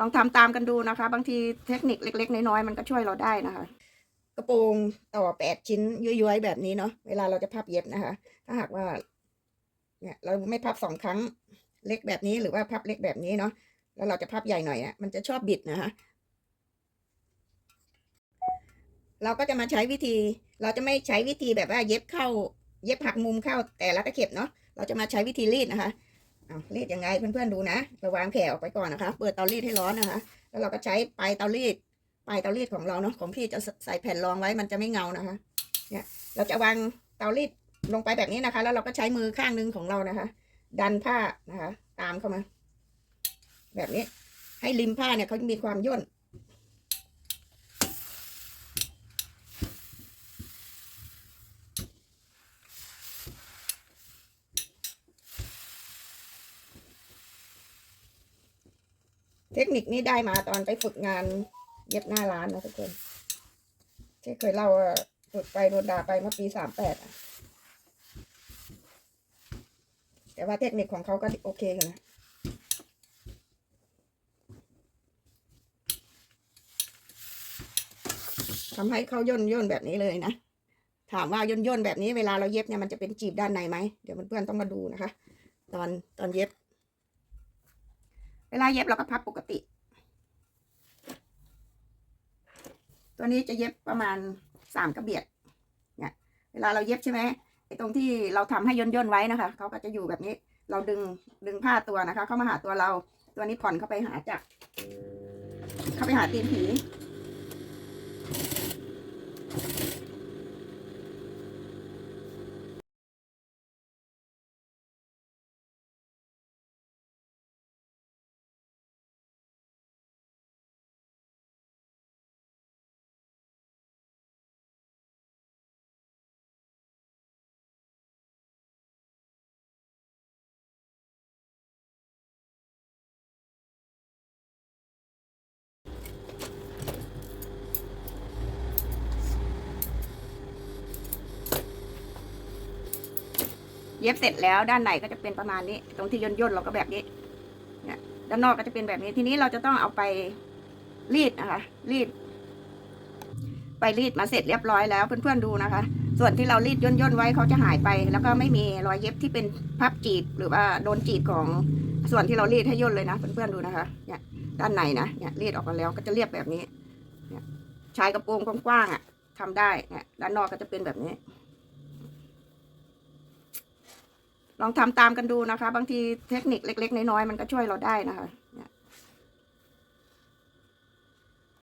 ลองทำตามกันดูนะคะ บางทีเทคนิคเล็ก ๆ น้อยๆมันก็ช่วยเราได้นะคะ กระโปรงต่อแปดชิ้นย้อยๆแบบนี้เนาะเวลาเราจะพับเย็บนะคะ ถ้าหากว่า เนี่ย เราไม่พับสองครั้งเล็กแบบนี้หรือว่าพับเล็กแบบนี้เนาะแล้วเราจะพับใหญ่หน่อยเนี่ยมันจะชอบบิดนะคะเราก็จะมาใช้วิธี เราจะไม่ใช้วิธีแบบว่าเย็บเข้า เย็บหักมุมเข้าแต่ละตะเข็บเนาะ เราจะมาใช้วิธีรีดนะคะ เอารีดยังไงเพื่อนๆดูนะเราวางแผ่ออกไปก่อนนะคะ เปิดเตารีดให้ร้อนนะคะ แล้วเราก็ใช้ปลายเตารีดปลายเตารีดของเราเนาะของพี่จะใส่แผ่นรองไว้มันจะไม่เงานะคะ เนี่ยเราจะวางเตารีดลงไปแบบนี้นะคะ แล้วเราก็ใช้มือข้างหนึงของเรานะคะ ดันผ้านะคะ ตามเข้ามา แบบนี้ให้ริมผ้าเนี่ยเขามีความย่น เทคนิคนี้ได้มาตอนไปฝึกงานเย็บหน้าร้านนะทุกคน ที่เคยเล่าฝึกไปโดนด่าไปเมื่อปีสามแปดอะ แต่ว่าเทคนิคของเขาก็โอเคอยู่นะทำให้เขาย่นย่นแบบนี้เลยนะ ถามว่าย่นย่นแบบนี้เวลาเราเย็บเนี่ยมันจะเป็นจีบด้านในไหม เดี๋ยวเพื่อนๆต้องมาดูนะคะ ตอนตอนเย็บ เวลาเย็บเราก็พับปกติ ตัวนี้จะเย็บประมาณสามกระเบียด เนี่ย เวลาเราเย็บใช่ไหมไอ้ตรงที่เราทำให้ย่นย่นๆไว้นะคะเขาก็จะอยู่แบบนี้ เราดึงดึงผ้าตัวนะคะ เข้ามาหาตัวเรา ตัวนี้ผ่อนเข้าไปหาจักรเข้าไปหาตีนผี เย็บเสร็จแล้วด้านในก็จะเป็นประมาณนี้ ตรงที่ย่นย่นๆเราก็แบบนี้เนี่ยด้านนอกก็จะเป็นแบบนี้ ทีนี้เราจะต้องเอาไปรีดนะคะ รีด ไปรีดมาเสร็จเรียบร้อยแล้วเพื่อนๆดูนะคะ ส่วนที่เรารีดย่นย่นๆไว้เขาจะหายไป แล้วก็ไม่มีรอยเย็บที่เป็นพับจีบหรือว่าโดนจีบของส่วนที่เรารีดให้ย่นเลยนะเพื่อนๆดูนะคะเนี่ยด้านในนะเนี่ยรีดออกมาแล้วก็จะเรียบแบบนี้เนี่ยชายกระโปรงกว้างๆอะทำได้เนี่ยด้านนอกก็จะเป็นแบบนี้ ลองทำตามกันดูนะคะ บางทีเทคนิคเล็ก ๆ น้อยๆมันก็ช่วยเราได้นะคะ